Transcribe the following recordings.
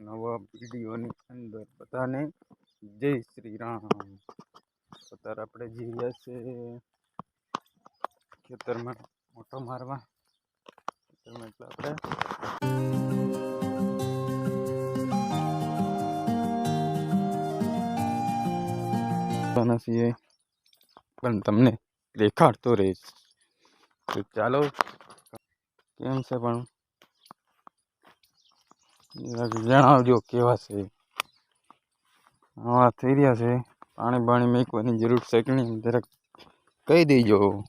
નવા વિડીયોની અંદર બધાને જય શ્રી રામ. અત્યારે આપણે જઈ રહ્યા છે ખેતરમાં મોટો મારવા. ખેતરમાં એટલે આપણે છીએ. પણ તમને દેખાડતો રહીશ. તો ચાલો, કેમ છે પણ? જણાવજો કેવા છે? આવા થઈ રહ્યા છે. પાણી બાણી મેકવાની જરૂર છે કે નહીં? જરાક કહી દેજો.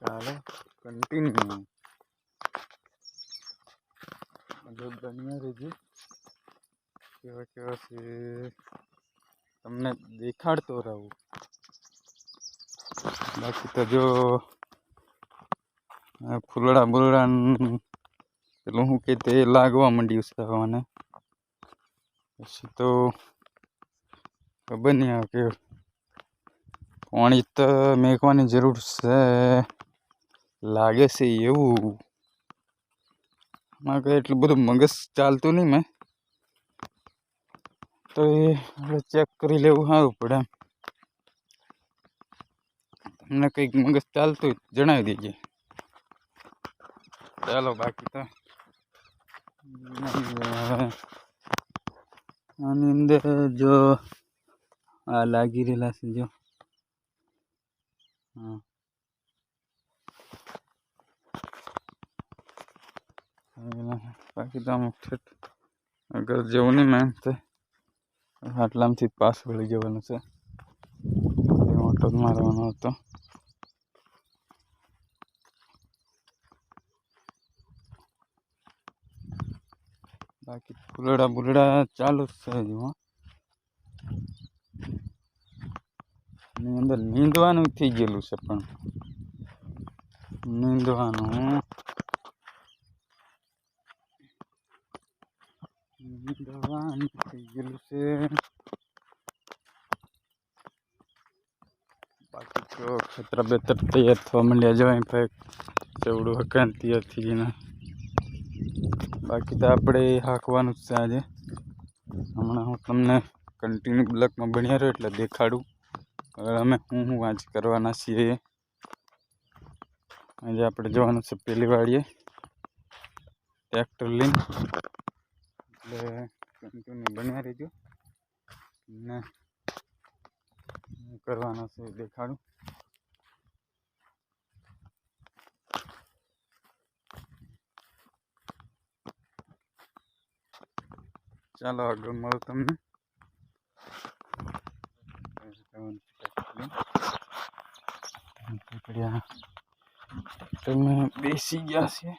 ચાલો કન્ટિન્યુ બન્યા રહેજો. કેવા કેવા છે? તમને દેખાડતો રહું. બાકી તો જો ફૂલડા બુલડા પેલું શું કે તે લાગવા માંડ્યું છે હવાને પછી તો ખબર નહીં આવે કે પાણી તો મેકવાની જરૂર છે. લાગે છે એવું. મારે એટલું બધું મગજ ચાલતું નહીં મેં. તો એ હવે ચેક કરી લેવું સારું પડે એમ. તમને કંઈક મગજ ચાલતું જણાવી દેજે. ચાલો બાકી તો. આની અંદર જો આ લાગી રહેલા છે જો. બાકી તો અમુક ઠેઠ અગર જવું નહીં મેં તો. પાસ વળી જવાનું છે. ઓટો મારવાનો હતો. બાકી ફૂલડા બુલડા ચાલુ જ છે હજુ હો એની અંદર નીંદવાનું થઈ ગયેલું છે પણ નીંદવાનું નીંદવાનું થઈ ગયેલું છે બાકી તો ખતરા બેતર તૈયાર થવા માંડ્યા જવાય ભાઈ ચેવડું હકાનતી હતી ને બાકી તો આપણે હાંકવાનું જ છે આજે. હમણાં હું તમને કન્ટિન્યુ બ્લોકમાં ભણ્યા રહ્યો એટલે દેખાડું. હવે અમે હું હું આજ કરવાના છીએ. આજે આપણે જવાનું છે પેલી વાડીએ ટ્રેક્ટર લઈને. એટલે કન્ટિન્યુ બન્યા રહેજો. ને કરવાના છે દેખાડું. ચાલો આગળ મળું તમને. તમે બેસી ગયા છે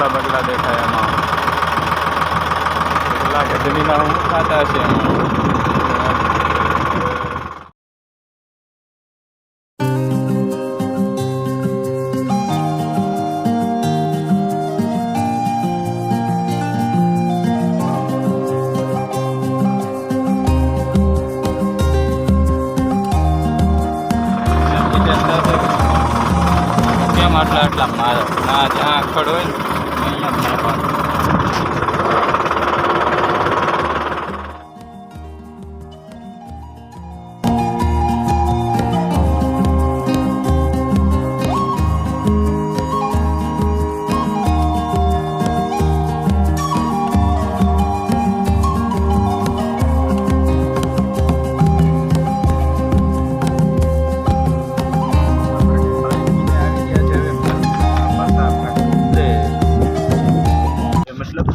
બગલા બગલા દેખાય એમાં? કે જમીના હું ખાતા છે એમાં? આટલા આટલા મારો ના જ્યાં આખડ હોય ને? 分かる分かる。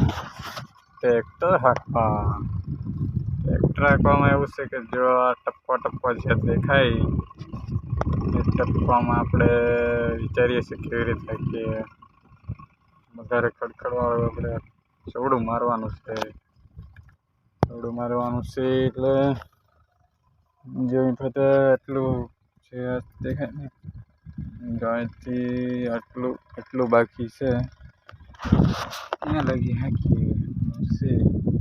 ટ્રેક્ટર હાંકવા. ટ્રેક્ટર હાંકવામાં એવું છે કે જો આ ટપકો ટપકો જે દેખાય, એ ટપકામાં આપણે વિચારીએ છીએ કેવી રીતે કે વધારે ખડખડવાળું આપણે ચવડું મારવાનું છે. ચવડું મારવાનું છે એટલે જો ફતે એટલું છે દેખાય ને ગાયથી આટલું એટલું બાકી છે. ત્યાં લગી હાંકીએ છે Not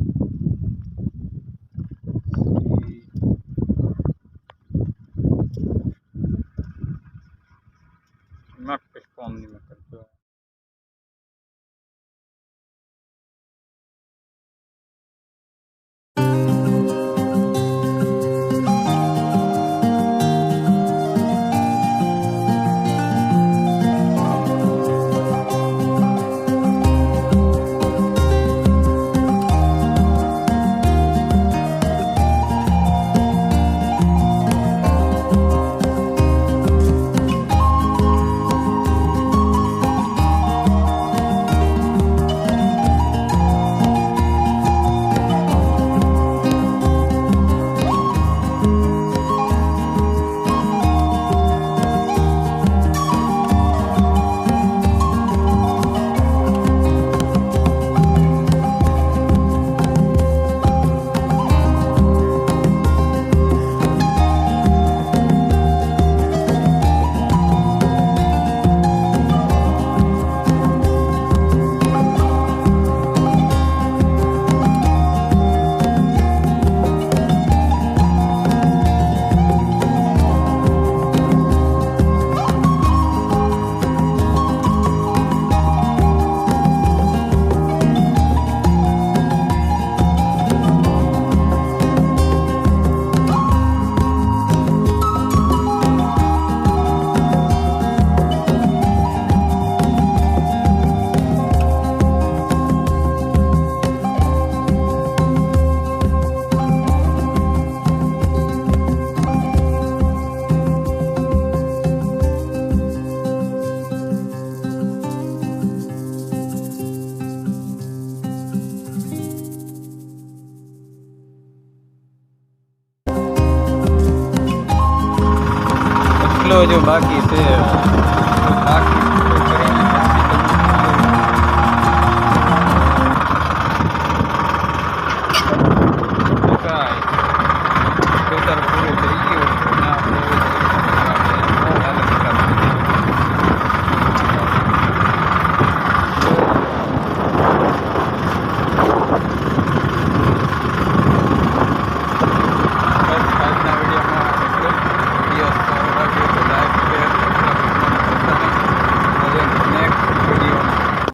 એટલો જો બાકી છે.